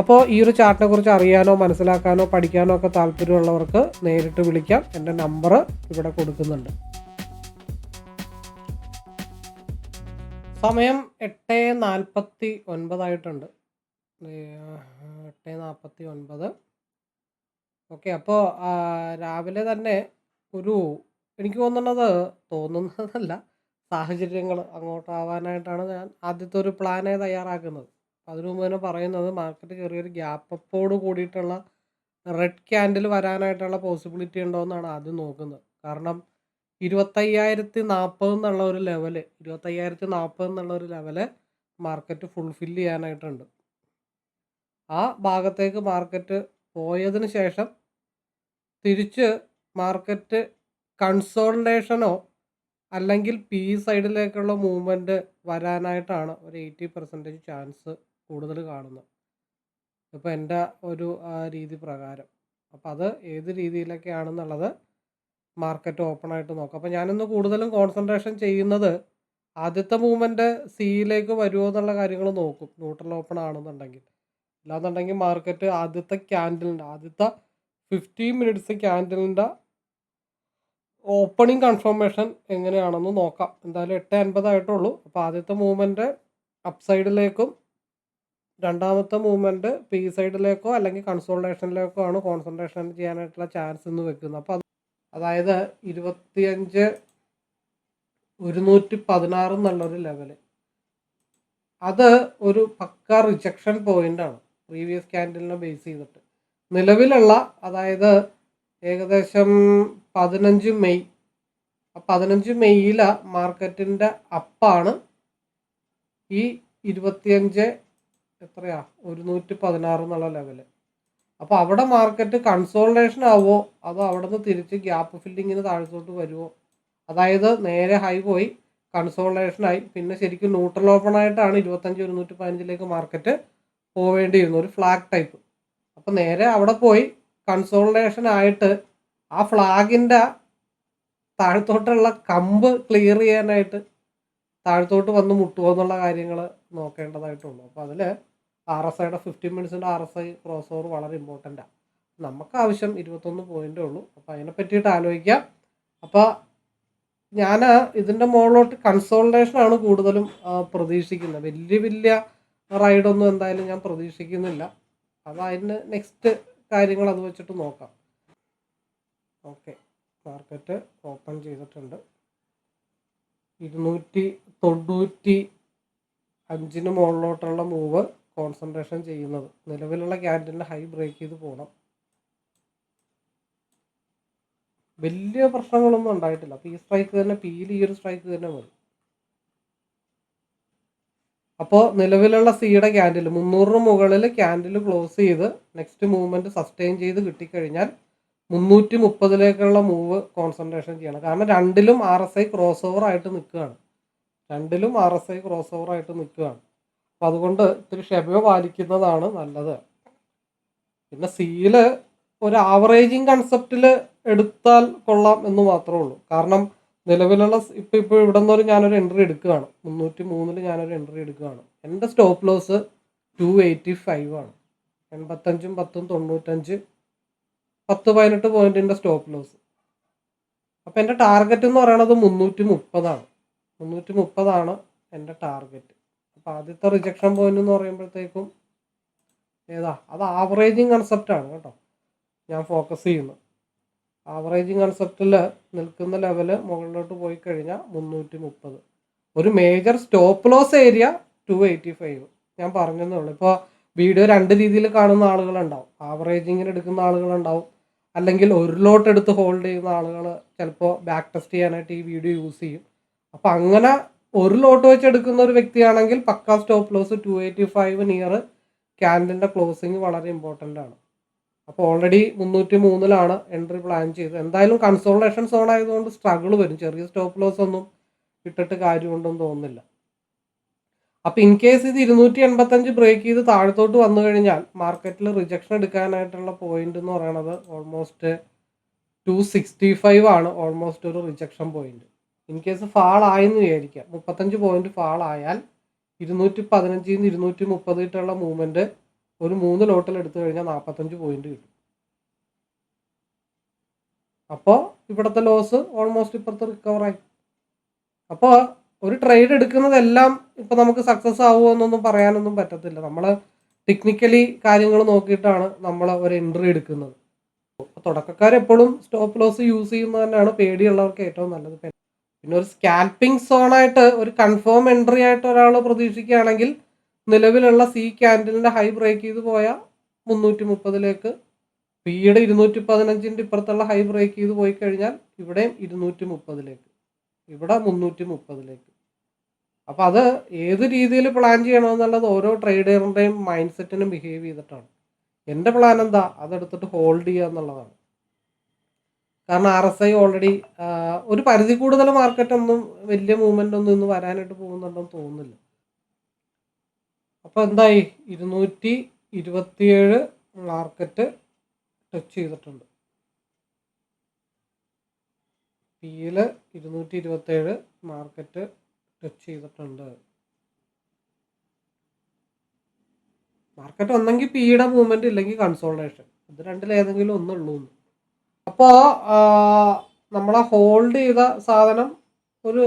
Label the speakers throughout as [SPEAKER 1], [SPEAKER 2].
[SPEAKER 1] അപ്പോൾ ഈ ഒരു ചാർട്ടിനെ കുറിച്ച് അറിയാനോ മനസ്സിലാക്കാനോ പഠിക്കാനോ ഒക്കെ താല്പര്യമുള്ളവർക്ക് നേരിട്ട് വിളിക്കാം. എന്റെ നമ്പർ ഇവിടെ കൊടുക്കുന്നുണ്ട്. സമയം എട്ട് നാൽപ്പത്തി ഒൻപതായിട്ടുണ്ട്. എട്ട് നാൽപ്പത്തി ഒൻപത്. ഓക്കെ അപ്പോൾ രാവിലെ തന്നെ ഒരു എനിക്ക് തോന്നുന്നത് തോന്നുന്നതല്ല സാഹചര്യങ്ങൾ അങ്ങോട്ടാവാനായിട്ടാണ് ഞാൻ ആദ്യത്തെ ഒരു പ്ലാനെ തയ്യാറാക്കുന്നത്. അതിനു മുമ്പ് തന്നെ പറയുന്നത് മാർക്കറ്റ് ചെറിയൊരു ഗ്യാപ്പ് അപ്പോട് കൂടിയിട്ടുള്ള റെഡ് ക്യാൻഡിൽ വരാനായിട്ടുള്ള പോസിബിലിറ്റി ഉണ്ടോ എന്നാണ് ആദ്യം നോക്കുന്നത്. കാരണം ഇരുപത്തയ്യായിരത്തി നാൽപ്പത് എന്നുള്ള ഒരു ലെവൽ ഇരുപത്തയ്യായിരത്തി നാൽപ്പത് എന്നുള്ള ഒരു ലെവൽ മാർക്കറ്റ് ഫുൾഫിൽ ചെയ്യാനായിട്ടുണ്ട്. ആ ഭാഗത്തേക്ക് മാർക്കറ്റ് പോയതിന് ശേഷം തിരിച്ച് മാർക്കറ്റ് കൺസോൾട്ടേഷനോ അല്ലെങ്കിൽ പി സൈഡിലേക്കുള്ള മൂവ്മെന്റ് വരാനായിട്ടാണ് ഒരു എയ്റ്റി പെർസെന്റേജ് ചാൻസ് കൂടുതൽ കാണുന്നത് ഇപ്പോൾ എന്റെ ഒരു രീതി പ്രകാരം. അപ്പോൾ അത് ഏത് രീതിയിലൊക്കെയാണെന്നുള്ളത് മാർക്കറ്റ് ഓപ്പൺ ആയിട്ട് നോക്കാം. അപ്പോൾ ഞാനിന്ന് കൂടുതലും കോൺസെൻട്രേഷൻ ചെയ്യുന്നത് ആദ്യത്തെ മൂവ്മെന്റ് സിയിലേക്ക് വരുമോ എന്നുള്ള കാര്യങ്ങൾ നോക്കും. ന്യൂട്രൽ ഓപ്പൺ ആണെന്നുണ്ടെങ്കിൽ. അല്ലാന്നുണ്ടെങ്കിൽ മാർക്കറ്റ് ആദ്യത്തെ ക്യാൻഡലിന്റെ ആദ്യത്തെ ഫിഫ്റ്റീൻ മിനിറ്റ്സ് ക്യാൻഡലിന്റെ ഓപ്പണിംഗ് കൺഫർമേഷൻ എങ്ങനെയാണെന്ന് നോക്കാം. എന്തായാലും എട്ട് അൻപതായിട്ടുള്ളൂ. അപ്പോൾ ആദ്യത്തെ മൂവ്മെന്റ് അപ്പ് സൈഡിലേക്കും രണ്ടാമത്തെ മൂവ്മെന്റ് പി സൈഡിലേക്കോ അല്ലെങ്കിൽ കൺസോൾട്ടേഷനിലേക്കോ ആണ് കോൺസെൻട്രേഷൻ ചെയ്യാനായിട്ടുള്ള ചാൻസ് എന്ന് വെക്കുന്നത്. അപ്പോൾ അതായത് ഇരുപത്തിയഞ്ച് ഒരുന്നൂറ്റി പതിനാറ് എന്നുള്ളൊരു ലെവൽ അത് ഒരു പക്ക റിജക്ഷൻ പോയിന്റ് ആണ് പ്രീവിയസ് ക്യാൻഡിലിനെ ബേസ് ചെയ്തിട്ട്. നിലവിലുള്ള അതായത് ഏകദേശം പതിനഞ്ച് മെയ്. ആ പതിനഞ്ച് മെയ്യില മാർക്കറ്റിന്റെ അപ്പാണ് ഈ ഇരുപത്തിയഞ്ച് എത്രയാ? ഒരു നൂറ്റി പതിനാറ് എന്നുള്ള ലെവൽ അപ്പോൾ അവിടെ മാർക്കറ്റ് കൺസോൾട്ടേഷൻ ആവുമോ അതോ അവിടെ നിന്ന് തിരിച്ച് ഗ്യാപ്പ് ഫില്ലിങ്ങിന് താഴ്ത്തോട്ട് വരുമോ അതായത് നേരെ ഹൈ പോയി കൺസോൾട്ടേഷൻ ആയി. പിന്നെ ശരിക്കും ന്യൂട്രൽ ഓപ്പൺ ആയിട്ടാണ് ഇരുപത്തഞ്ച് ഒരുന്നൂറ്റി പതിനഞ്ചിലേക്ക് മാർക്കറ്റ് പോവേണ്ടി വരുന്നത് ഒരു ഫ്ലാഗ് ടൈപ്പ് അപ്പോൾ നേരെ അവിടെ പോയി കൺസോൾട്ടേഷൻ ആയിട്ട് ആ ഫ്ലാഗിന്റെ താഴ്ത്തോട്ടുള്ള കമ്പ് ക്ലിയർ ചെയ്യാനായിട്ട് താഴ്ത്തോട്ട് വന്ന് മുട്ടുമോ എന്നുള്ള കാര്യങ്ങൾ നോക്കേണ്ടതായിട്ടുള്ളൂ. അപ്പോൾ അതിൽ ആർ എസ് ഐയുടെ fifteen മിനിറ്റ്സിന്റെ R S I cross over വളരെ ഇമ്പോർട്ടന്റാണ് നമുക്ക് ആവശ്യം ഇരുപത്തൊന്ന് പോയിന്റേ ഉള്ളൂ. അപ്പോൾ അതിനെ പറ്റിയിട്ട് ആലോചിക്കാം. അപ്പോൾ ഞാൻ ഇതിന്റെ മുകളിലോട്ട് കൺസോൾട്ടേഷനാണ് കൂടുതലും പ്രതീക്ഷിക്കുന്നത്. വലിയ വലിയ റൈഡൊന്നും എന്തായാലും ഞാൻ പ്രതീക്ഷിക്കുന്നില്ല. അപ്പോൾ അതിന് നെക്സ്റ്റ് കാര്യങ്ങൾ അത് വെച്ചിട്ട് നോക്കാം. ഓക്കെ. മാർക്കറ്റ് ഓപ്പൺ ചെയ്തിട്ടുണ്ട്. ഇരുന്നൂറ്റി തൊണ്ണൂറ്റി അഞ്ചിന് മുകളിലോട്ടുള്ള മൂവ് കോൺസെൻട്രേഷൻ ചെയ്യുന്നത്. നിലവിലുള്ള ക്യാൻഡലിന്റെ ഹൈ ബ്രേക്ക് ചെയ്ത് പോകണം വലിയ പ്രശ്നങ്ങളൊന്നും ഉണ്ടായിട്ടില്ല. അപ്പോൾ ഈ സ്ട്രൈക്ക് തന്നെ പിയിൽ ഈ ഒരു സ്ട്രൈക്ക് തന്നെ മതി അപ്പോൾ നിലവിലുള്ള സിയുടെ ക്യാൻഡിൽ മുന്നൂറിന് മുകളിൽ ക്യാൻഡിൽ ക്ലോസ് ചെയ്ത് നെക്സ്റ്റ് മൂവ്മെന്റ് സസ്റ്റെയിൻ ചെയ്ത് കിട്ടിക്കഴിഞ്ഞാൽ മുന്നൂറ്റി മുപ്പതിലേക്കുള്ള മൂവ് കോൺസെൻട്രേഷൻ ചെയ്യണം. കാരണം രണ്ടിലും R S I cross over ആയിട്ട് നിൽക്കുകയാണ്. രണ്ടിലും R S I cross over ആയിട്ട് നിൽക്കുകയാണ്. അപ്പോൾ അതുകൊണ്ട് ഇത്തിരി ക്ഷമ പാലിക്കുന്നതാണ് നല്ലത്. പിന്നെ സീൽ ഒരു ആവറേജിങ് കൺസെപ്റ്റിൽ എടുത്താൽ കൊള്ളാം എന്ന് മാത്രമേ ഉള്ളൂ. കാരണം നിലവിലുള്ള ഇപ്പോൾ ഇപ്പോൾ ഇവിടെ നിന്നൊരു ഞാനൊരു എൻട്രി എടുക്കുകയാണ്. മുന്നൂറ്റി മൂന്നിൽ ഞാനൊരു എൻട്രി എടുക്കുകയാണ്. എന്റെ stop loss two eighty five ആണ്. എൺപത്തഞ്ചും പത്തും തൊണ്ണൂറ്റഞ്ച് പത്ത് പതിനെട്ട് പോയിന്റിന്റെ സ്റ്റോപ്പ് ലോസ് അപ്പോൾ എന്റെ ടാർഗറ്റ് എന്ന് പറയുന്നത് മുന്നൂറ്റി മുപ്പതാണ് മുന്നൂറ്റി മുപ്പതാണ് എന്റെ ടാർഗറ്റ് അപ്പോൾ ആദ്യത്തെ റിജക്ഷൻ പോയിന്റ് എന്ന് പറയുമ്പോഴത്തേക്കും ഏതാ? അത് ആവറേജിങ് കൺസെപ്റ്റാണ് കേട്ടോ. ഞാൻ ഫോക്കസ് ചെയ്യുന്നത് ആവറേജിങ് കൺസെപ്റ്റിൽ നിൽക്കുന്ന ലെവൽ മുകളിലോട്ട് പോയി കഴിഞ്ഞാൽ മുന്നൂറ്റി മുപ്പത് ഒരു major stop loss area two eighty five ഞാൻ പറഞ്ഞതേ ഉള്ളൂ. ഇപ്പോൾ വീഡിയോ രണ്ട് രീതിയിൽ കാണുന്ന ആളുകളുണ്ടാവും. ആവറേജിങ്ങിന് എടുക്കുന്ന ആളുകളുണ്ടാവും. അല്ലെങ്കിൽ ഒരു ലോട്ട് എടുത്ത് ഹോൾഡ് ചെയ്യുന്ന ആളുകൾ ചിലപ്പോൾ ബാക്ക് ടെസ്റ്റ് ചെയ്യാനായിട്ട് ഈ വീഡിയോ യൂസ് ചെയ്യും. അപ്പോൾ അങ്ങനെ ഒരു ലോട്ട് വെച്ച് എടുക്കുന്ന ഒരു വ്യക്തിയാണെങ്കിൽ പക്ക stop loss two eighty five near ക്യാൻഡിന്റെ closing വളരെ ഇമ്പോർട്ടന്റ് ആണ്. അപ്പോൾ ഓൾറെഡി മുന്നൂറ്റി മൂന്നിലാണ് എൻട്രി പ്ലാൻ ചെയ്തത്. എന്തായാലും കൺസോൾട്ടേഷൻ സോൺ ആയതുകൊണ്ട് സ്ട്രഗിൾ വരും. ചെറിയ സ്റ്റോപ്പ് ലോസ് ഒന്നും ഇട്ടിട്ട് കാര്യമുണ്ടെന്ന് തോന്നുന്നില്ല. അപ്പോൾ ഇൻ കേസ് ഇത് ഇരുന്നൂറ്റി എൺപത്തഞ്ച് ബ്രേക്ക് ചെയ്ത് താഴത്തോട്ട് വന്നു കഴിഞ്ഞാൽ മാർക്കറ്റിൽ റിജക്ഷൻ എടുക്കാനായിട്ടുള്ള പോയിന്റ് എന്ന് പറയുന്നത് ഓൾമോസ്റ്റ് ടു സിക്സ്റ്റി ഫൈവ് ആണ്. ഓൾമോസ്റ്റ് ഒരു rejection point in case fall ആയെന്ന് വിചാരിക്കാം മുപ്പത്തഞ്ച് പോയിന്റ് ഫാൾ ആയാൽ ഇരുന്നൂറ്റി പതിനഞ്ചിൽ നിന്ന് ഇരുന്നൂറ്റി മുപ്പത് ഇട്ടുള്ള മൂവ്മെന്റ് ഒരു മൂന്ന് ലോട്ടിൽ എടുത്തു കഴിഞ്ഞാൽ നാൽപ്പത്തഞ്ച് പോയിന്റ് കിട്ടും. അപ്പോൾ ഇവിടുത്തെ ലോസ് ഓൾമോസ്റ്റ് ഇപ്പുറത്ത് റിക്കവറായി അപ്പോൾ ഒരു ട്രേഡ് എടുക്കുന്നതെല്ലാം ഇപ്പം നമുക്ക് സക്സസ് ആവുമോ എന്നൊന്നും പറയാനൊന്നും പറ്റത്തില്ല. നമ്മൾ ടെക്നിക്കലി കാര്യങ്ങൾ നോക്കിയിട്ടാണ് നമ്മൾ ഒരു എൻട്രി എടുക്കുന്നത്. എപ്പോഴും സ്റ്റോപ്പ് ലോസ് യൂസ് ചെയ്യുന്നത് തന്നെയാണ് പേടിയുള്ളവർക്ക് ഏറ്റവും നല്ലത്. പിന്നെ ഒരു സ്കാൽപ്പിംഗ് സോണായിട്ട് ഒരു കൺഫേം എൻട്രി ആയിട്ട് ഒരാൾ പ്രതീക്ഷിക്കുകയാണെങ്കിൽ നിലവിലുള്ള സി ക്യാൻഡലിന്റെ ഹൈ ബ്രേക്ക് ചെയ്ത് പോയാൽ മുന്നൂറ്റി മുപ്പതിലേക്ക് പിയുടെ ഇരുന്നൂറ്റി പതിനഞ്ചിന്റെ ഇപ്പുറത്തുള്ള ഹൈ ബ്രേക്ക് ചെയ്ത് പോയി കഴിഞ്ഞാൽ ഇവിടെയും ഇരുന്നൂറ്റി മുപ്പതിലേക്ക് ഇവിടെ മുന്നൂറ്റി മുപ്പതിലേക്ക് അപ്പം അത് ഏത് രീതിയിൽ പ്ലാൻ ചെയ്യണമെന്നുള്ളത് ഓരോ ട്രേഡറിന്റെയും മൈൻഡ് സെറ്റിനും ബിഹേവ് ചെയ്തിട്ടാണ്. എന്റെ പ്ലാൻ എന്താ? അതെടുത്തിട്ട് ഹോൾഡ് ചെയ്യുക എന്നുള്ളതാണ് കാരണം ആർ എസ് ഐ ഓൾറെഡി ഒരു പരിധി കൂടുതൽ മാർക്കറ്റ് ഒന്നും വലിയ മൂവ്മെന്റ് ഒന്നും ഇന്ന് വരാനായിട്ട് പോകുന്നുണ്ടെന്ന് തോന്നുന്നില്ല. അപ്പോൾ എന്തായി? ഇരുന്നൂറ്റി ഇരുപത്തിയേഴ് മാർക്കറ്റ് ടച്ച് ചെയ്തിട്ടുണ്ട്. പിയിൽ ഇരുന്നൂറ്റി ഇരുപത്തേഴ് മാർക്കറ്റ് ടച്ച് ചെയ്തിട്ടുണ്ട്. മാർക്കറ്റ് ഒന്നെങ്കിൽ പിയുടെ മൂവ്മെന്റ് ഇല്ലെങ്കിൽ കൺസോൾട്ടേഷൻ ഇത് രണ്ടിലേതെങ്കിലും ഒന്നുള്ളൂ അപ്പോൾ നമ്മളെ ഹോൾഡ് ചെയ്ത സാധനം ഒരു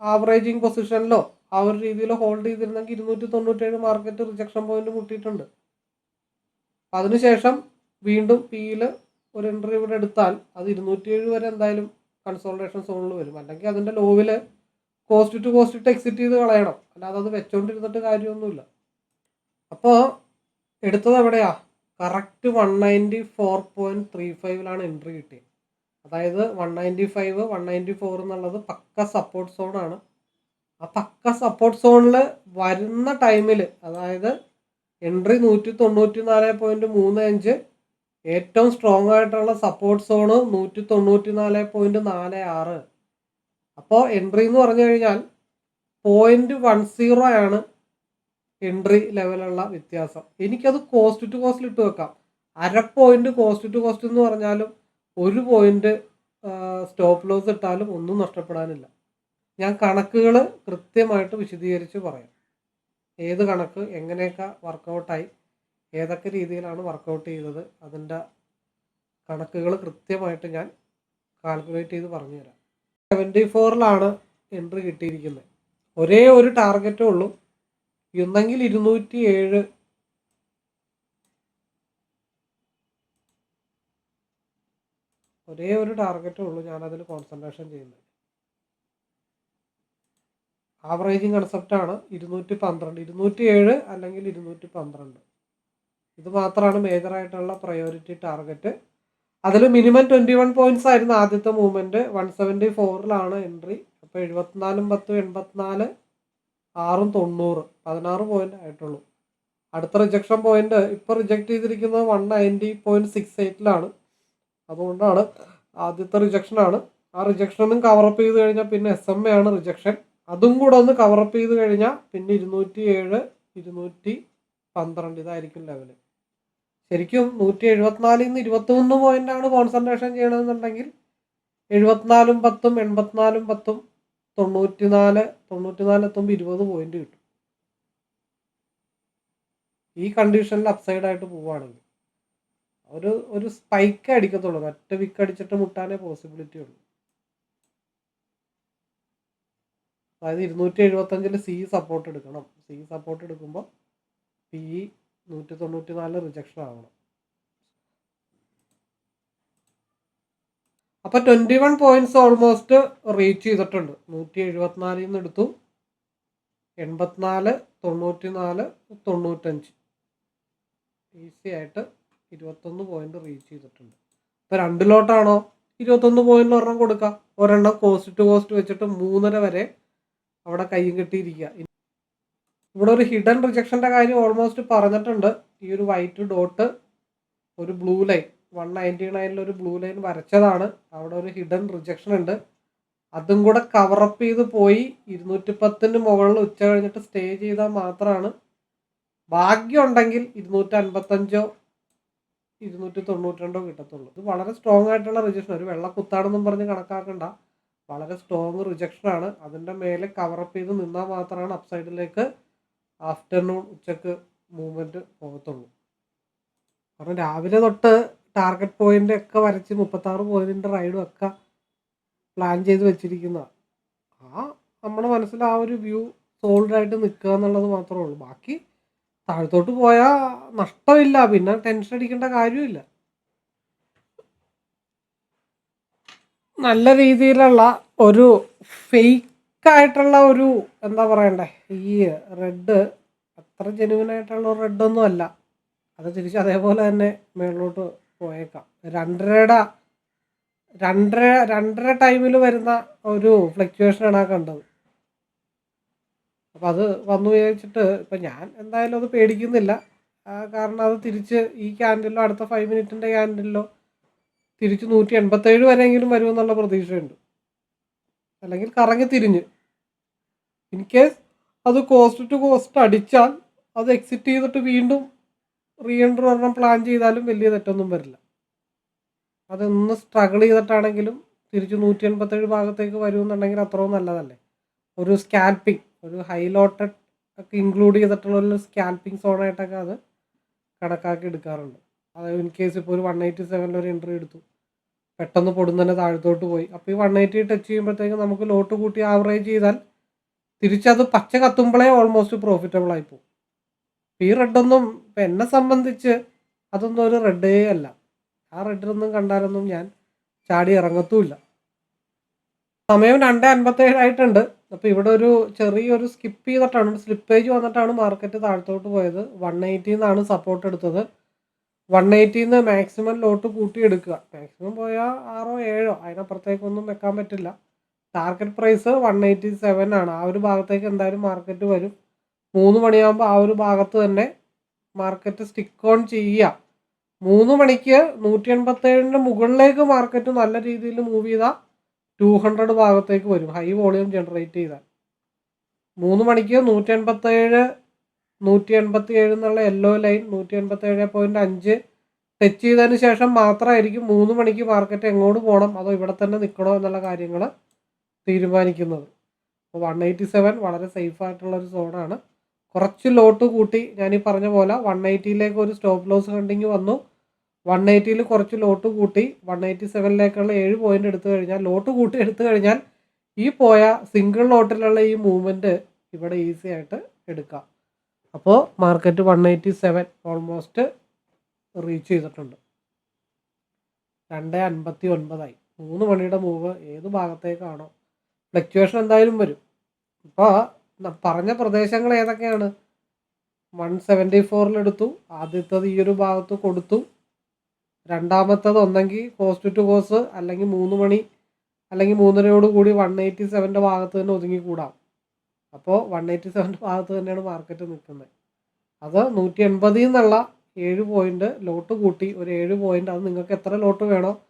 [SPEAKER 1] ആവറേജിങ് പൊസിഷനിലോ ആ ഒരു രീതിയിൽ ഹോൾഡ് ചെയ്തിരുന്നെങ്കിൽ ഇരുന്നൂറ്റി തൊണ്ണൂറ്റേഴ് മാർക്കറ്റ് റിജക്ഷൻ പോയിന്റ് മുട്ടിയിട്ടുണ്ട് അതിനുശേഷം വീണ്ടും പിയിൽ ഒരു എൻട്രി ഇവിടെ എടുത്താൽ അത് ഇരുന്നൂറ്റിയേഴ് വരെ എന്തായാലും കൺസോൾട്ടേഷൻ സോണിൽ വരും. അല്ലെങ്കിൽ അതിന്റെ ലോവിൽ കോസ്റ്റ് ടു കോസ്റ്റ് ഇട്ട് എക്സിറ്റ് ചെയ്ത് കളയണം. അല്ലാതെ അത് വെച്ചോണ്ടിരുന്നിട്ട് കാര്യമൊന്നുമില്ല. അപ്പോൾ എടുത്തത് എവിടെയാ? Correct one ninety four point three ഫൈവിലാണ് entry കിട്ടിയത്. അതായത് one ninety five one ninety four എന്നുള്ളത് പക്ക സപ്പോർട്ട് സോണാണ് ആ പക്ക സപ്പോർട്ട് സോണിൽ വരുന്ന ടൈമിൽ അതായത് എൻട്രി നൂറ്റി തൊണ്ണൂറ്റി നാല് പോയിന്റ് മൂന്ന് അഞ്ച് ഏറ്റവും സ്ട്രോങ് ആയിട്ടുള്ള സപ്പോർട്ട് സോണ് നൂറ്റി തൊണ്ണൂറ്റി നാല് പോയിന്റ് നാല് ആറ്. അപ്പോൾ എൻട്രി എന്ന് പറഞ്ഞു കഴിഞ്ഞാൽ പോയിന്റ് വൺ സീറോ ആണ് എൻട്രി ലെവലുള്ള വ്യത്യാസം. എനിക്കത് കോസ്റ്റ് ടു കോസ്റ്റിൽ ഇട്ട് വെക്കാം. അര പോയിന്റ് കോസ്റ്റ് ടു കോസ്റ്റ് എന്ന് പറഞ്ഞാലും ഒരു പോയിന്റ് സ്റ്റോപ്പ് ലോസ് ഇട്ടാലും ഒന്നും നഷ്ടപ്പെടാനില്ല. ഞാൻ കണക്കുകൾ കൃത്യമായിട്ട് വിശദീകരിച്ച് പറയാം. ഏത് കണക്ക് എങ്ങനെയൊക്കെ വർക്കൗട്ടായി ഏതൊക്കെ രീതിയിലാണ് വർക്കൗട്ട് ചെയ്തത് അതിന്റെ കണക്കുകൾ കൃത്യമായിട്ട് ഞാൻ കാൽക്കുലേറ്റ് ചെയ്ത് പറഞ്ഞു തരാം സെവന്റി ഫോറിലാണ് എൻട്രി കിട്ടിയിരിക്കുന്നത്. ഒരേ ഒരു ടാർഗറ്റേ ഉള്ളൂ. ഇന്നെങ്കിൽ ഇരുന്നൂറ്റി ഏഴ് ഒരേ ഒരു ടാർഗറ്റേ ഉള്ളൂ ഞാൻ അതിൽ കോൺസെൻട്രേഷൻ ചെയ്യുന്നത്. ആവറേജിങ് കൺസെപ്റ്റാണ് ഇരുന്നൂറ്റി പന്ത്രണ്ട് ഇരുന്നൂറ്റി ഏഴ് അല്ലെങ്കിൽ ഇരുന്നൂറ്റി പന്ത്രണ്ട് ഇത് മാത്രമാണ് മേജറായിട്ടുള്ള പ്രയോറിറ്റി ടാർഗറ്റ് അതിൽ മിനിമം ട്വന്റി വൺ പോയിന്റ്സ് ആയിരുന്നു ആദ്യത്തെ മൂവ്മെന്റ് വൺ സെവന്റി ഫോറിലാണ് എൻട്രി അപ്പോൾ എഴുപത്തിനാലും പത്തും എൺപത്തിനാല് ആറും തൊണ്ണൂറ് പതിനാറ് പോയിന്റ് ആയിട്ടുള്ളൂ. അടുത്ത റിജക്ഷൻ പോയിന്റ് ഇപ്പോൾ റിജക്ട് ചെയ്തിരിക്കുന്നത് വൺ നയന്റി പോയിന്റ് സിക്സ് എയ്റ്റിലാണ് അതുകൊണ്ടാണ് ആദ്യത്തെ റിജക്ഷനാണ് ആ റിജക്ഷനും കവറപ്പ് ചെയ്ത് കഴിഞ്ഞാൽ പിന്നെ എസ് എം എ ആണ് റിജക്ഷൻ അതും കൂടെ ഒന്ന് കവറപ്പ് ചെയ്ത് കഴിഞ്ഞാൽ പിന്നെ ഇരുന്നൂറ്റി ഏഴ് ഇരുന്നൂറ്റി പന്ത്രണ്ട് ഇതായിരിക്കും ലെവൽ ശരിക്കും നൂറ്റി എഴുപത്തിനാലിൽ നിന്ന് ഇരുപത്തിമൂന്ന് പോയിന്റ് ആണ് കോൺസെൻട്രേഷൻ ചെയ്യണമെന്നുണ്ടെങ്കിൽ എഴുപത്തിനാലും പത്തും എൺപത്തിനാലും പത്തും തൊണ്ണൂറ്റിനാല് തൊണ്ണൂറ്റിനാല് എത്തുമ്പോൾ ഇരുപത് പോയിന്റ് കിട്ടും. ഈ കണ്ടീഷനിൽ അപ്സൈഡ് ആയിട്ട് പോവുകയാണെങ്കിൽ ഒരു ഒരു സ്പൈക്ക് അടിക്കത്തുള്ളൂ. ഒറ്റ വിക്ക് അടിച്ചിട്ട് മുട്ടാനേ പോസിബിലിറ്റി ഉള്ളൂ. അതായത് ഇരുന്നൂറ്റി എഴുപത്തഞ്ചിൽ സി സപ്പോർട്ട് എടുക്കണം. സി സപ്പോർട്ട് എടുക്കുമ്പോൾ പി നൂറ്റി തൊണ്ണൂറ്റി നാല് റിജക്ഷൻ ആവണം. അപ്പോൾ twenty one points almost reach ചെയ്തിട്ടുണ്ട്. നൂറ്റി എഴുപത്തിനാലിൽ നിന്ന് എടുത്തു. എൺപത്തിനാല് തൊണ്ണൂറ്റി നാല് തൊണ്ണൂറ്റഞ്ച്. ഈസി ആയിട്ട് ഇരുപത്തൊന്ന് പോയിന്റ് റീച്ച് ചെയ്തിട്ടുണ്ട്. ഇപ്പോൾ രണ്ട് ലോട്ടാണോ ഇരുപത്തൊന്ന് പോയിന്റ് ഒരെണ്ണം കൊടുക്കുക ഒരെണ്ണം കോസ്റ്റ് ടു കോസ്റ്റ് വെച്ചിട്ട് മൂന്നര വരെ അവിടെ കയ്യും കെട്ടിയിരിക്കുക. ഇവിടെ ഒരു ഹിഡൻ റിജക്ഷന്റെ കാര്യം ഓൾമോസ്റ്റ് പറഞ്ഞിട്ടുണ്ട്. ഈ ഒരു വൈറ്റ് ഡോട്ട് ഒരു ബ്ലൂ ലൈൻ വൺ നയന്റി നയനിൽ ഒരു ബ്ലൂ ലൈൻ വരച്ചതാണ്. അവിടെ ഒരു ഹിഡൻ റിജക്ഷൻ ഉണ്ട്. അതും കൂടെ കവറപ്പ് ചെയ്ത് പോയി. ഇരുന്നൂറ്റി പത്തിന് മുകളിൽ ഉച്ച കഴിഞ്ഞിട്ട് സ്റ്റേ ചെയ്താൽ മാത്രമാണ്. ഭാഗ്യം ഉണ്ടെങ്കിൽ ഇരുന്നൂറ്റി അൻപത്തഞ്ചോ ഇരുന്നൂറ്റി തൊണ്ണൂറ്റി രണ്ടോ കിട്ടത്തുള്ളൂ. ഇത് വളരെ സ്ട്രോങ് ആയിട്ടുള്ള റിജക്ഷൻ ഒരു വെള്ള കുത്താണെന്നും പറഞ്ഞ് കണക്കാക്കണ്ട. വളരെ സ്ട്രോങ് റിജക്ഷനാണ് അതിന്റെ മേലെ കവറപ്പ് ചെയ്ത് നിന്നാൽ മാത്രമാണ് അപ്സൈഡിലേക്ക് ആഫ്റ്റർനൂൺ ഉച്ചയ്ക്ക് മൂവ്മെന്റ് പോകത്തുള്ളൂ. കാരണം രാവിലെ തൊട്ട് ടാർഗറ്റ് പോയിന്റ് ഒക്കെ വരച്ച് മുപ്പത്താറ് പോയിന്റിന്റെ റൈഡും ഒക്കെ പ്ലാൻ ചെയ്ത് വെച്ചിരിക്കുന്ന. ആ നമ്മുടെ മനസ്സിൽ ആ ഒരു വ്യൂ സോൾഡ് ആയിട്ട് നിൽക്കുക എന്നുള്ളത് മാത്രമേ ഉള്ളൂ. ബാക്കി താഴത്തോട്ട് പോയാൽ നഷ്ടമില്ല. പിന്നെ ടെൻഷൻ അടിക്കേണ്ട കാര്യമില്ല. നല്ല രീതിയിലുള്ള ഒരു ഫേക്ക് ആയിട്ടുള്ള ഒരു എന്താ പറയണ്ടേ? ഈ റെഡ് അത്ര ജെനുവിനായിട്ടുള്ള റെഡ് റെഡൊന്നും അല്ല. അത് തിരിച്ച് അതേപോലെ തന്നെ മേളിലോട്ട് പോയേക്കാം. രണ്ടരയുടെ രണ്ടര രണ്ടര ടൈമിൽ വരുന്ന ഒരു ഫ്ലക്ച്വേഷനാണ് ആ കണ്ടത്. അപ്പോൾ അത് വന്നു വിചാരിച്ചിട്ട് ഇപ്പം ഞാൻ എന്തായാലും അത് പേടിക്കുന്നില്ല. കാരണം അത് തിരിച്ച് ഈ ക്യാൻഡിലോ അടുത്ത ഫൈവ് മിനിറ്റിന്റെ ക്യാൻഡിലോ തിരിച്ച് നൂറ്റി എൺപത്തേഴ് വരെയെങ്കിലും വരുമെന്നുള്ള പ്രതീക്ഷയുണ്ട്. അല്ലെങ്കിൽ കറങ്ങി തിരിഞ്ഞ്. ഇൻ കേസ് അത് കോസ്റ്റ് ടു കോസ്റ്റ് അടിച്ചാൽ അത് എക്സിറ്റ് ചെയ്തിട്ട് വീണ്ടും റീ എൻട്രി ഒരെണ്ണം പ്ലാൻ ചെയ്താലും വലിയ തെറ്റൊന്നും വരില്ല. അതൊന്ന് സ്ട്രഗിൾ ചെയ്തിട്ടാണെങ്കിലും തിരിച്ച് നൂറ്റി എൺപത്തേഴ് ഭാഗത്തേക്ക് വരുമെന്നുണ്ടെങ്കിൽ അത്രയും നല്ലതല്ലേ? ഒരു സ്കാൽപ്പിംഗ് ഒരു ഹൈലോട്ടഡ് ഒക്കെ ഇൻക്ലൂഡ് ചെയ്തിട്ടുള്ള ഒരു സ്കാൽപ്പിംഗ് സോണായിട്ടൊക്കെ അത് കണക്കാക്കി എടുക്കാറുണ്ട്. അത് ഇൻ കേസ് ഇപ്പോൾ ഒരു വൺ എയ്റ്റി സെവനിൽ ഒരു എൻട്രി എടുത്തു. പെട്ടെന്ന് പൊടുന്നന്നെ താഴത്തോട്ട് പോയി. അപ്പോൾ ഈ വൺ എയ്റ്റി ടച്ച് ചെയ്യുമ്പോഴത്തേക്ക് നമുക്ക് ലോട്ട് കൂട്ടി ആവറേജ് ചെയ്താൽ തിരിച്ചത് പച്ച കത്തുമ്പോഴേ ഓൾമോസ്റ്റ് പ്രോഫിറ്റബിൾ ആയി ഈ റെഡൊന്നും എന്നെ സംബന്ധിച്ച് അതൊന്നും ഒരു റെഡേ അല്ല. ആ റെഡിലൊന്നും കണ്ടാലൊന്നും ഞാൻ ചാടി ഇറങ്ങത്തുമില്ല. സമയം രണ്ട് അൻപത്തേഴ് ആയിട്ടുണ്ട്. അപ്പോൾ ഇവിടെ ഒരു ചെറിയൊരു സ്കിപ്പ് ചെയ്തിട്ടാണ് സ്ലിപ്പേജ് വന്നിട്ടാണ് മാർക്കറ്റ് താഴത്തോട്ട് പോയത്. വൺ എയ്റ്റിന്നാണ് സപ്പോർട്ട് എടുത്തത്. വൺ എയ്റ്റിന്ന് മാക്സിമം ലോട്ട് കൂട്ടിയെടുക്കുക മാക്സിമം പോയാൽ ആറോ ഏഴോ അതിനപ്പുറത്തേക്കൊന്നും വെക്കാൻ പറ്റില്ല. Target price one eighty seven ആണ്. ആ ഒരു ഭാഗത്തേക്ക് എന്തായാലും മാർക്കറ്റ് വരും. മൂന്ന് മണിയാകുമ്പോൾ ആ ഒരു ഭാഗത്ത് തന്നെ മാർക്കറ്റ് സ്റ്റിക്ക് ഓൺ ചെയ്യുക. മൂന്ന് മണിക്ക് നൂറ്റി എൺപത്തേഴിന്റെ മുകളിലേക്ക് മാർക്കറ്റ് നല്ല രീതിയിൽ മൂവ് ചെയ്താൽ ടു ഹൺഡ്രഡ് ഭാഗത്തേക്ക് വരും. ഹൈ വോളിയം ജനറേറ്റ് ചെയ്താൽ. മൂന്ന് മണിക്ക് നൂറ്റി എൺപത്തേഴ് നൂറ്റി എൺപത്തി ഏഴ് എന്നുള്ള യെല്ലോ ലൈൻ നൂറ്റി എൺപത്തേഴ് പോയിന്റ് അഞ്ച് ടച്ച് ചെയ്തതിന് ശേഷം മാത്രമായിരിക്കും മൂന്ന് മണിക്ക് മാർക്കറ്റ് എങ്ങോട്ട് പോകണം അതോ ഇവിടെ തന്നെ നിൽക്കണോ എന്നുള്ള കാര്യങ്ങൾ തീരുമാനിക്കുന്നത്. അപ്പോൾ വൺ എയ്റ്റി സെവൻ വളരെ സേഫ് ആയിട്ടുള്ള ഒരു സോണാണ് കുറച്ച് ലോട്ട് കൂട്ടി ഞാൻ ഈ പറഞ്ഞ പോലെ വൺ എയ്റ്റിയിലേക്ക് ഒരു സ്റ്റോപ്പ് ലോസ് കണ്ടിങ് വന്നു. വൺ എയ്റ്റിയിൽ കുറച്ച് ലോട്ട് കൂട്ടി വൺ എയ്റ്റി സെവനിലേക്കുള്ള ഏഴ് പോയിന്റ് എടുത്തു കഴിഞ്ഞാൽ ലോട്ട് കൂട്ടി എടുത്തു കഴിഞ്ഞാൽ ഈ പോയ സിംഗിൾ ലോട്ടിലുള്ള ഈ മൂവ്മെന്റ് ഇവിടെ ഈസി ആയിട്ട് എടുക്കാം. അപ്പോൾ market one eighty seven almost reach ചെയ്തിട്ടുണ്ട്. രണ്ട് അൻപത്തി ഒൻപതായി മൂന്ന് മണിയുടെ മൂവ് ഏത് ഭാഗത്തേക്കാണോ? ഫ്ലക്ച്വേഷൻ എന്തായാലും വരും. ഇപ്പോൾ പറഞ്ഞ പ്രദേശങ്ങൾ ഏതൊക്കെയാണ്? വൺ സെവന്റി ഫോറിലെടുത്തു ആദ്യത്തത് ഈ ഒരു ഭാഗത്ത് കൊടുത്തു. രണ്ടാമത്തത് ഒന്നെങ്കിൽ കോസ്റ്റ് ടു കോസ് അല്ലെങ്കിൽ മൂന്ന് മണി അല്ലെങ്കിൽ മൂന്നരയോട് കൂടി വൺ എയ്റ്റി സെവന്റെ ഭാഗത്ത് തന്നെ ഒതുങ്ങിക്കൂടാം അപ്പോൾ വൺ എയ്റ്റി സെവന്റെ ഭാഗത്ത് തന്നെയാണ് മാർക്കറ്റ് നിൽക്കുന്നത്. അത് നൂറ്റി എൺപതിൽ നിന്നുള്ള ഏഴ് പോയിന്റ് ലോട്ട് കൂട്ടി. ഒരു ഏഴ് പോയിന്റ് അത് നിങ്ങൾക്ക് എത്ര ലോട്ട് വേണോ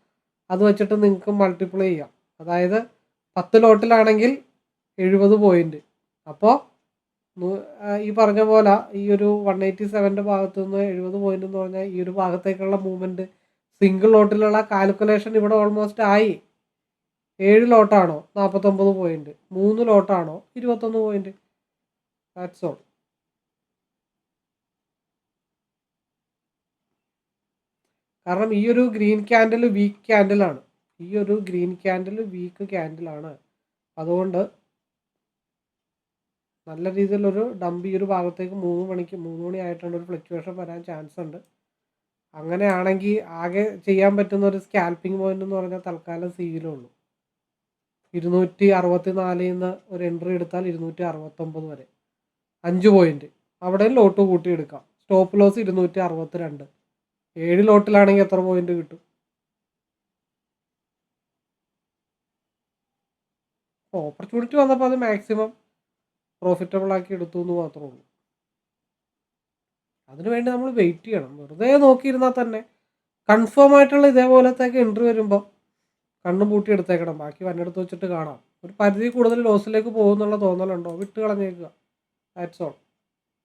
[SPEAKER 1] അത് വെച്ചിട്ട് നിങ്ങൾക്ക് മൾട്ടിപ്ലൈ ചെയ്യാം. അതായത് പത്ത് ലോട്ടിലാണെങ്കിൽ എഴുപത് പോയിന്റ് അപ്പോൾ ഈ പറഞ്ഞ പോലെ ഈ ഒരു വൺ എയ്റ്റി സെവന്റെ ഭാഗത്തു നിന്ന് എഴുപത് പോയിന്റ് എന്ന് പറഞ്ഞാൽ ഈ ഒരു ഭാഗത്തേക്കുള്ള മൂവ്മെന്റ് സിംഗിൾ ലോട്ടിലുള്ള കാൽക്കുലേഷൻ ഇവിടെ ഓൾമോസ്റ്റ് ആയി. ഏഴ് ലോട്ടാണോ? നാൽപ്പത്തൊമ്പത് പോയിന്റ് മൂന്ന് ലോട്ടാണോ? ഇരുപത്തൊന്ന് പോയിന്റ് ദാറ്റ്സ് ഓൾ കാരണം ഈ ഒരു ഗ്രീൻ ക്യാൻഡിൽ വീക്ക് ക്യാൻഡിലാണ് ഈ ഒരു ഗ്രീൻ ക്യാൻഡിൽ വീക്ക് ക്യാൻഡിലാണ് അതുകൊണ്ട് നല്ല രീതിയിലൊരു ഡംപ് ഈ ഒരു ഭാഗത്തേക്ക് മൂന്ന് മണിക്ക് മൂന്ന് മണി ആയിട്ടുണ്ട്. ഒരു ഫ്ലക്ച്വേഷൻ വരാൻ ചാൻസ് ഉണ്ട്. അങ്ങനെയാണെങ്കിൽ ആകെ ചെയ്യാൻ പറ്റുന്ന ഒരു സ്കാൽപ്പിംഗ് പോയിന്റ് എന്ന് പറഞ്ഞാൽ തൽക്കാലം സിയിലേ ഉള്ളൂ. ഇരുന്നൂറ്റി അറുപത്തി നാലിൽ നിന്ന് ഒരു എൻട്രി എടുത്താൽ ഇരുന്നൂറ്റി അറുപത്തൊമ്പത് വരെ. അഞ്ച് പോയിന്റ് അവിടെ ലോട്ട് കൂട്ടി എടുക്കാം. സ്റ്റോപ്പ് ലോസ് ഇരുന്നൂറ്റി അറുപത്തി രണ്ട് ഏഴ് ലോട്ടിലാണെങ്കിൽ എത്ര പോയിന്റ് കിട്ടും? ഓപ്പർച്യൂണിറ്റി വന്നപ്പോൾ അത് മാക്സിമം പ്രോഫിറ്റബിൾ ആക്കി എടുത്തു എന്ന് മാത്രമേ ഉള്ളൂ. അതിനുവേണ്ടി നമ്മൾ വെയിറ്റ് ചെയ്യണം. വെറുതെ നോക്കിയിരുന്നാൽ തന്നെ കൺഫേം ആയിട്ടുള്ള ഇതേപോലത്തേക്ക് എൻട്രി വരുമ്പോൾ കണ്ണും പൂട്ടി എടുത്തേക്കണം. ബാക്കി വന്നെടുത്ത് വെച്ചിട്ട് കാണാം. ഒരു പരിധി കൂടുതൽ ലോസിലേക്ക് പോകുന്നുള്ള തോന്നലുണ്ടോ? വിട്ട് കളഞ്ഞേക്കുക. ദാറ്റ്സ് ഓൾ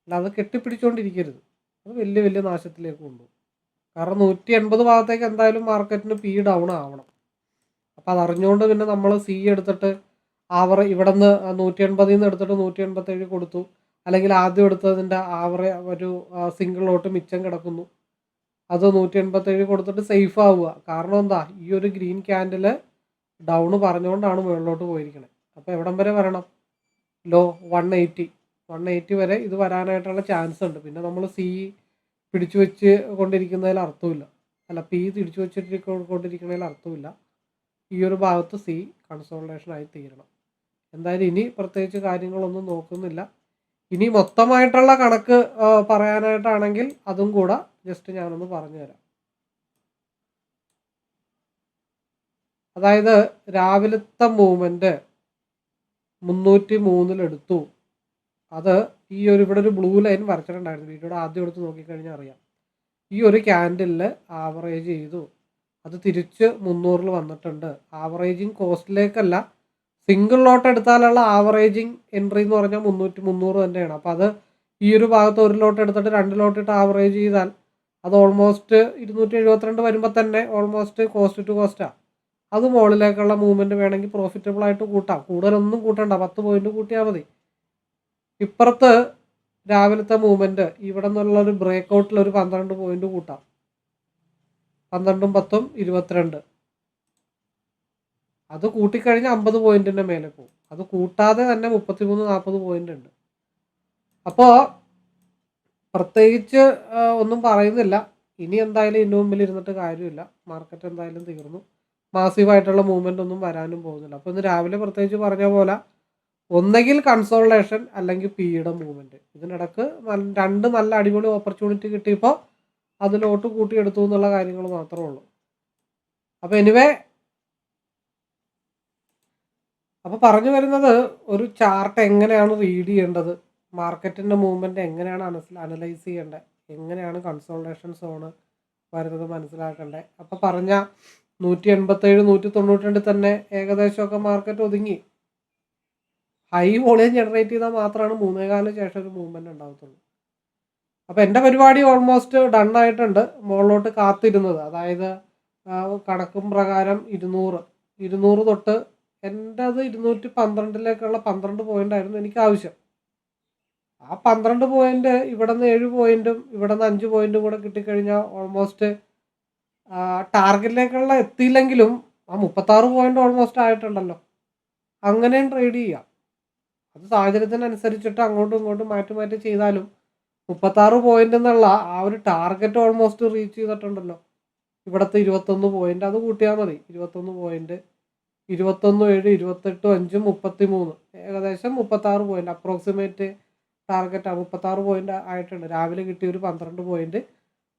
[SPEAKER 1] അല്ലാതെ കെട്ടിപ്പിടിച്ചുകൊണ്ടിരിക്കരുത് അത് വലിയ വലിയ നാശത്തിലേക്ക് കൊണ്ടുപോകും. കാരണം നൂറ്റി എൺപത് ഭാഗത്തേക്ക് എന്തായാലും മാർക്കറ്റിന് പി ഡൗൺ ആവണം. അപ്പോൾ അതറിഞ്ഞുകൊണ്ട് പിന്നെ നമ്മൾ സി എടുത്തിട്ട് ആവറ ഇവിടെ നിന്ന് നൂറ്റി എൺപതിൽ നിന്ന് എടുത്തിട്ട് നൂറ്റി എൺപത്തേഴ് കൊടുത്തു. അല്ലെങ്കിൽ ആദ്യം എടുത്തതിന്റെ ആവറ ഒരു സിംഗിൾ ലോട്ട് മിച്ചം കിടക്കുന്നു. അത് നൂറ്റി എൺപത്തേഴ് കൊടുത്തിട്ട് സേഫ് ആവുക. കാരണം എന്താ? ഈ ഒരു ഗ്രീൻ ക്യാൻഡിൽ ഡൗൺ പറഞ്ഞുകൊണ്ടാണ് മുകളിലോട്ട് പോയിരിക്കുന്നത് അപ്പോൾ എവിടം വരെ വരണം? Low one eighty one eighty വരെ ഇത് വരാനായിട്ടുള്ള ചാൻസ് ഉണ്ട്. പിന്നെ നമ്മൾ സി പിടിച്ചു വെച്ച് കൊണ്ടിരിക്കുന്നതിൽ അർത്ഥമില്ല. അല്ല പി തിരിച്ചു വെച്ചിട്ട് കൊണ്ടിരിക്കുന്നതിൽ അർത്ഥമില്ല. ഈ ഒരു ഭാഗത്ത് സി കൺസോൾട്ടേഷൻ ആയി തീരണം. എന്തായാലും ഇനി പ്രത്യേകിച്ച് കാര്യങ്ങളൊന്നും നോക്കുന്നില്ല. ഇനി മൊത്തമായിട്ടുള്ള കണക്ക് പറയാനായിട്ടാണെങ്കിൽ അതും കൂടെ ജസ്റ്റ് ഞാനൊന്ന് പറഞ്ഞുതരാം. അതായത് രാവിലത്തെ മൂവ്മെന്റ് മുന്നൂറ്റി മൂന്നിലെടുത്തു അത് ഈ ഒരു ഇവിടെ ഒരു ബ്ലൂ ലൈൻ വരച്ചിട്ടുണ്ടായിരുന്നു. വീഡിയോയുടെ ആദ്യം എടുത്ത് നോക്കിക്കഴിഞ്ഞാൽ അറിയാം. ഈ ഒരു ക്യാൻഡിലിൽ ആവറേജ് ചെയ്തു. അത് തിരിച്ച് മുന്നൂറിൽ വന്നിട്ടുണ്ട്. ആവറേജിങ് കോസ്റ്റിലേക്കല്ല സിംഗിൾ ലോട്ട് എടുത്താലുള്ള ആവറേജിങ് എൻട്രി എന്ന് പറഞ്ഞാൽ മുന്നൂറ്റി മുന്നൂറ് തന്നെയാണ്. അപ്പോൾ അത് ഈ ഒരു ഭാഗത്ത് ഒരു ലോട്ട് എടുത്തിട്ട് രണ്ട് ലോട്ട് ഇട്ട് ആവറേജ് ചെയ്താൽ അത് ഓൾമോസ്റ്റ് ഇരുന്നൂറ്റി എഴുപത്തിരണ്ട് വരുമ്പോൾ തന്നെ ഓൾമോസ്റ്റ് കോസ്റ്റ് ടു കോസ്റ്റാണ് അത് മുകളിലേക്കുള്ള മൂവ്മെന്റ് വേണമെങ്കിൽ പ്രോഫിറ്റബിൾ ആയിട്ട് കൂട്ടാം. കൂടുതലൊന്നും കൂട്ടണ്ട. പത്ത് പോയിന്റ് കൂട്ടിയാൽ മതി. ഇപ്പുറത്ത് രാവിലത്തെ മൂവ്മെന്റ് ഇവിടെ നിന്നുള്ള ഒരു ബ്രേക്ക് ഔട്ടിൽ ഒരു പന്ത്രണ്ട് പോയിന്റ് കൂട്ടാം. പന്ത്രണ്ടും പത്തും ഇരുപത്തിരണ്ട്. അത് കൂട്ടിക്കഴിഞ്ഞാൽ അമ്പത് പോയിന്റിന്റെ മേലെ പോകും. അത് കൂട്ടാതെ തന്നെ മുപ്പത്തിമൂന്ന് നാൽപ്പത് പോയിന്റ് ഉണ്ട് അപ്പോൾ പ്രത്യേകിച്ച് ഒന്നും പറയുന്നില്ല. ഇനി എന്തായാലും ഇതിനു മുമ്പിൽ ഇരുന്നിട്ട് കാര്യമില്ല. മാർക്കറ്റ് എന്തായാലും തീർന്നു. മാസീവായിട്ടുള്ള മൂവ്മെന്റ് ഒന്നും വരാനും പോകുന്നില്ല. അപ്പോൾ ഇന്ന് രാവിലെ പ്രത്യേകിച്ച് പറഞ്ഞ പോലെ ഒന്നെങ്കിൽ കൺസോൾട്ടേഷൻ അല്ലെങ്കിൽ പിയുടെ മൂവ്മെന്റ് ഇതിനിടക്ക് രണ്ട് നല്ല അടിപൊളി ഓപ്പർച്യൂണിറ്റി കിട്ടിയപ്പോൾ അതിലോട്ട് കൂട്ടിയെടുത്തു എന്നുള്ള കാര്യങ്ങൾ മാത്രമേ ഉള്ളൂ. അപ്പോൾ എനിവേ അപ്പോൾ പറഞ്ഞു വരുന്നത് ഒരു ചാർട്ട് എങ്ങനെയാണ് റീഡ് ചെയ്യേണ്ടത്? മാർക്കറ്റിന്റെ മൂവ്മെന്റ് എങ്ങനെയാണ് അനലൈസ് ചെയ്യേണ്ടത് എങ്ങനെയാണ് കൺസോൾട്ടേഷൻ സോണ് വരുന്നത് മനസ്സിലാക്കേണ്ടത് അപ്പോൾ പറഞ്ഞ നൂറ്റി എൺപത്തേഴ് നൂറ്റി തൊണ്ണൂറ്റി രണ്ടിൽ തന്നെ ഏകദേശമൊക്കെ മാർക്കറ്റ് ഒതുങ്ങി. ഹൈ വോളിയം ജനറേറ്റ് ചെയ്താൽ മാത്രമാണ് മൂന്നേകാലിന് ശേഷം ഒരു മൂവ്മെന്റ് ഉണ്ടാകത്തുള്ളൂ അപ്പോൾ എന്റെ പരിപാടി ഓൾമോസ്റ്റ് ഡൺ ആയിട്ടുണ്ട്. മുകളിലോട്ട് കാത്തിരുന്നത്. അതായത് കണക്കും പ്രകാരം ഇരുന്നൂറ്. ഇരുന്നൂറ് തൊട്ട് എന്റെ അത് ഇരുന്നൂറ്റി പന്ത്രണ്ടിലേക്കുള്ള പന്ത്രണ്ട് പോയിന്റ് ആയിരുന്നു എനിക്ക് ആവശ്യം. ആ പന്ത്രണ്ട് പോയിന്റ് ഇവിടെ നിന്ന് ഏഴ് പോയിന്റും ഇവിടെ നിന്ന് അഞ്ച് പോയിന്റും കൂടെ കിട്ടിക്കഴിഞ്ഞാൽ ഓൾമോസ്റ്റ് ടാർഗറ്റിലേക്കുള്ള എത്തിയില്ലെങ്കിലും ആ മുപ്പത്താറ് പോയിന്റ് ഓൾമോസ്റ്റ് ആയിട്ടുണ്ടല്ലോ. അങ്ങനെയും ട്രേഡ് ചെയ്യാം. അത് സാഹചര്യത്തിനനുസരിച്ചിട്ട് അങ്ങോട്ടും ഇങ്ങോട്ടും മാറ്റി മാറ്റി ചെയ്താലും മുപ്പത്താറ് പോയിന്റ് എന്നുള്ള ആ ഒരു ടാർഗറ്റ് ഓൾമോസ്റ്റ് റീച്ച് ചെയ്തിട്ടുണ്ടല്ലോ. ഇവിടുത്തെ ഇരുപത്തൊന്ന് പോയിന്റ് അത് കൂട്ടിയാൽ മതി. ഇരുപത്തൊന്ന് പോയിന്റ് ഇരുപത്തൊന്ന് ഏഴ് ഇരുപത്തെട്ടും അഞ്ചും മുപ്പത്തി മൂന്ന് ഏകദേശം മുപ്പത്താറ് പോയിന്റ് അപ്രോക്സിമേറ്റ് ടാർഗറ്റ് മുപ്പത്താറ് പോയിന്റ് ആയിട്ടുണ്ട്. രാവിലെ കിട്ടിയ ഒരു പന്ത്രണ്ട് പോയിന്റ്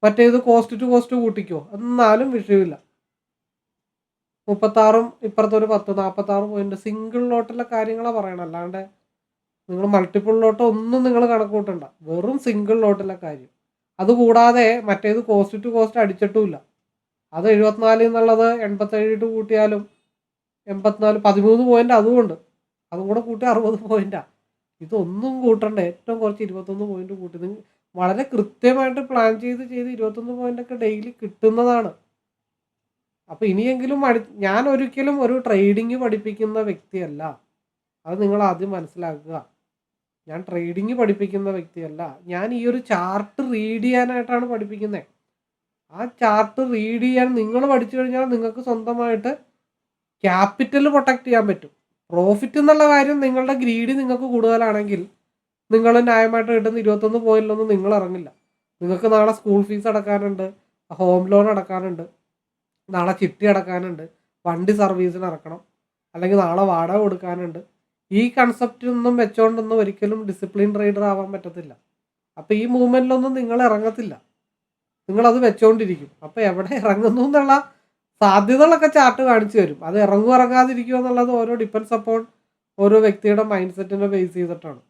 [SPEAKER 1] മറ്റേത് കോസ്റ്റ് ടു കോസ്റ്റ് കൂട്ടിക്കോ. എന്നാലും വിഷയമില്ല. മുപ്പത്താറും ഇപ്പുറത്തെ ഒരു പത്ത് നാൽപ്പത്താറ് പോയിന്റ് സിംഗിൾ ലോട്ടിലെ കാര്യങ്ങളാണ് പറയണം അല്ലാണ്ട് നിങ്ങൾ മൾട്ടിപ്പിൾ ലോട്ട് ഒന്നും നിങ്ങൾ കണക്ക് കൂട്ടണ്ട. വെറും സിംഗിൾ ലോട്ടിലെ കാര്യം. അതുകൂടാതെ മറ്റേത് കോസ്റ്റ് ടു കോസ്റ്റ് അടിച്ചിട്ടുമില്ല. അത് എഴുപത്തിനാല് എന്നുള്ളത് എൺപത്തേഴ് കൂട്ടിയാലും എൺപത്തിനാല് പതിമൂന്ന് പോയിന്റ് അതുകൊണ്ട് അതും കൂടെ കൂട്ടി അറുപത് പോയിന്റാ ഇതൊന്നും കൂട്ടണ്ട. ഏറ്റവും കുറച്ച് ഇരുപത്തൊന്ന് പോയിന്റ് കൂട്ടി. നിങ്ങൾ വളരെ കൃത്യമായിട്ട് പ്ലാൻ ചെയ്ത് ചെയ്ത് ഇരുപത്തൊന്ന് പോയിന്റ് ഒക്കെ ഡെയിലി കിട്ടുന്നതാണ്. അപ്പൊ ഇനിയെങ്കിലും അടി- ഞാൻ ഒരിക്കലും ഒരു ട്രേഡിങ് പഠിപ്പിക്കുന്ന വ്യക്തിയല്ല. അത് നിങ്ങൾ ആദ്യം മനസ്സിലാക്കുക. ഞാൻ ട്രേഡിങ് പഠിപ്പിക്കുന്ന വ്യക്തിയല്ല. ഞാൻ ഈ ഒരു ചാർട്ട് റീഡ് ചെയ്യാനായിട്ടാണ് പഠിപ്പിക്കുന്നത് ആ ചാർട്ട് റീഡ് ചെയ്യാൻ നിങ്ങൾ പഠിച്ചു കഴിഞ്ഞാൽ നിങ്ങൾക്ക് സ്വന്തമായിട്ട് ക്യാപിറ്റൽ പ്രൊട്ടക്ട് ചെയ്യാൻ പറ്റും. പ്രോഫിറ്റ് എന്നുള്ള കാര്യം നിങ്ങളുടെ ഗ്രീഡ് നിങ്ങൾക്ക് കൂടുതലാണെങ്കിൽ നിങ്ങൾ ന്യായമായിട്ട് കിട്ടുന്ന ഇരുപത്തൊന്ന് പോയില്ലൊന്നും നിങ്ങൾ ഇറങ്ങില്ല. നിങ്ങൾക്ക് നാളെ സ്കൂൾ ഫീസ് അടക്കാനുണ്ട് ഹോം ലോൺ അടക്കാനുണ്ട് നാളെ ചിട്ടി അടക്കാനുണ്ട് വണ്ടി സർവീസിന് ഇറക്കണം അല്ലെങ്കിൽ നാളെ വാടക കൊടുക്കാനുണ്ട്. ഈ കൺസെപ്റ്റൊന്നും വെച്ചോണ്ടൊന്നും ഒരിക്കലും ഡിസിപ്ലിൻ ട്രേഡർ ആവാൻ പറ്റത്തില്ല. അപ്പോൾ ഈ മൂവ്മെന്റിലൊന്നും നിങ്ങൾ ഇറങ്ങത്തില്ല. നിങ്ങളത് വെച്ചുകൊണ്ടിരിക്കും അപ്പോൾ എവിടെ ഇറങ്ങുന്നു എന്നുള്ള സാധ്യതകളൊക്കെ ചാർട്ട് കാണിച്ചു തരും. അത് ഇറങ്ങും ഇറങ്ങാതിരിക്കുക എന്നുള്ളത് ഓരോ ഡിപ്പെൻസ് അപ്പോൾ ഓരോ വ്യക്തിയുടെ മൈൻഡ് സെറ്റിനെ ബേസ് ചെയ്തിട്ടാണ്.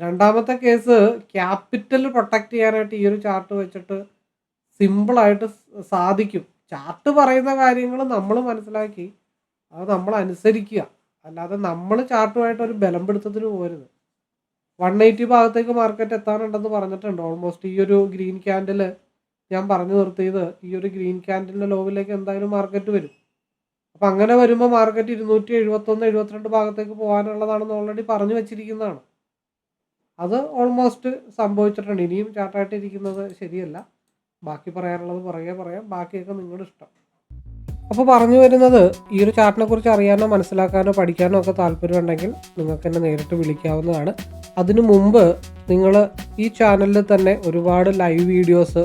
[SPEAKER 1] രണ്ടാമത്തെ കേസ് ക്യാപിറ്റൽ പ്രൊട്ടക്റ്റ് ചെയ്യാനായിട്ട് ഈ ഒരു ചാർട്ട് വെച്ചിട്ട് സിമ്പിളായിട്ട് സാധിക്കും. ചാർട്ട് പറയുന്ന കാര്യങ്ങൾ നമ്മൾ മനസ്സിലാക്കി അത് നമ്മൾ അനുസരിക്കുക. അല്ലാതെ നമ്മൾ ചാർട്ടുമായിട്ട് ഒരു ബലം പിടുത്തത്തിന് പോരുത് വൺ എയ്റ്റി ഭാഗത്തേക്ക് മാർക്കറ്റ് എത്താനുണ്ടെന്ന് പറഞ്ഞിട്ടുണ്ട്. ഓൾമോസ്റ്റ് ഈ ഒരു ഗ്രീൻ ക്യാൻഡിൽ ഞാൻ പറഞ്ഞു നിർത്തിയത് ഈ ഒരു ഗ്രീൻ ക്യാൻഡിലിന്റെ ലോവിലേക്ക് എന്തായാലും മാർക്കറ്റ് വരും. അപ്പം അങ്ങനെ വരുമ്പോൾ മാർക്കറ്റ് ഇരുന്നൂറ്റി എഴുപത്തൊന്ന് എഴുപത്തിരണ്ട് ഭാഗത്തേക്ക് പോകാനുള്ളതാണെന്ന് ഓൾറെഡി പറഞ്ഞു വെച്ചിരിക്കുന്നതാണ്. അത് ഓൾമോസ്റ്റ് സംഭവിച്ചിട്ടുണ്ട്. ഇനിയും ചാർട്ടായിട്ട് ഇരിക്കുന്നത് ശരിയല്ല. ബാക്കി പറയാനുള്ളത് പറയുക പറയാം. ബാക്കിയൊക്കെ നിങ്ങളുടെ ഇഷ്ടം. അപ്പോൾ പറഞ്ഞു വരുന്നത് ഈ ഒരു ചാർട്ടിനെ കുറിച്ച് അറിയാനോ മനസ്സിലാക്കാനോ പഠിക്കാനോ ഒക്കെ താല്പര്യമുണ്ടെങ്കിൽ നിങ്ങൾക്ക് എന്നെ നേരിട്ട് വിളിക്കാവുന്നതാണ്. അതിനു മുമ്പ് നിങ്ങൾ ഈ ചാനലിൽ തന്നെ ഒരുപാട് ലൈവ് വീഡിയോസ്